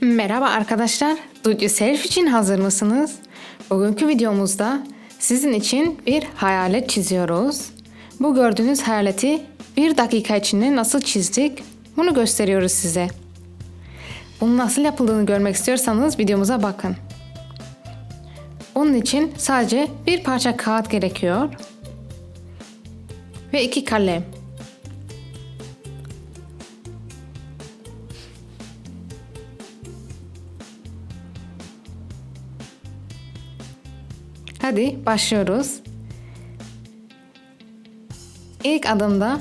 Merhaba arkadaşlar. Do yourself için hazır mısınız? Bugünkü videomuzda sizin için bir hayalet çiziyoruz. Bu gördüğünüz hayaleti bir dakika içinde nasıl çizdik bunu gösteriyoruz size. Bunun nasıl yapıldığını görmek istiyorsanız videomuza bakın. Onun için sadece bir parça kağıt gerekiyor. Ve iki kalem. Hadi başlıyoruz. İlk adımda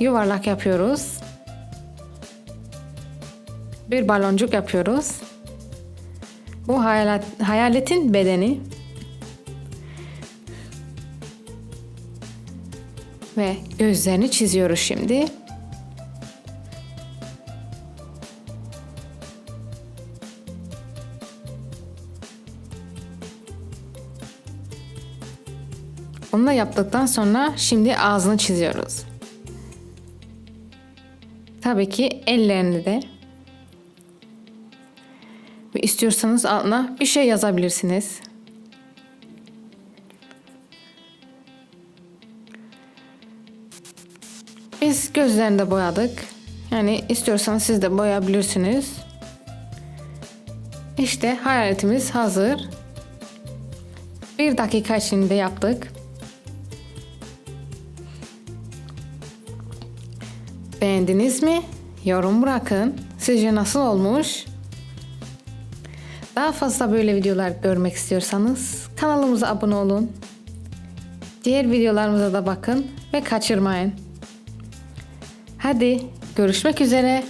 yuvarlak yapıyoruz. Bir baloncuk yapıyoruz. Bu hayalet, hayaletin bedeni. Ve gözlerini çiziyoruz şimdi. Onu da yaptıktan sonra şimdi ağzını çiziyoruz. Tabii ki ellerini de. Ve istiyorsanız altına bir şey yazabilirsiniz. Biz gözlerini de boyadık. Yani istiyorsanız siz de boyayabilirsiniz. İşte hayaletimiz hazır. Bir dakika içinde yaptık. Beğendiniz mi? Yorum bırakın. Sizce nasıl olmuş? Daha fazla böyle videolar görmek istiyorsanız kanalımıza abone olun. Diğer videolarımıza da bakın ve kaçırmayın. Hadi görüşmek üzere.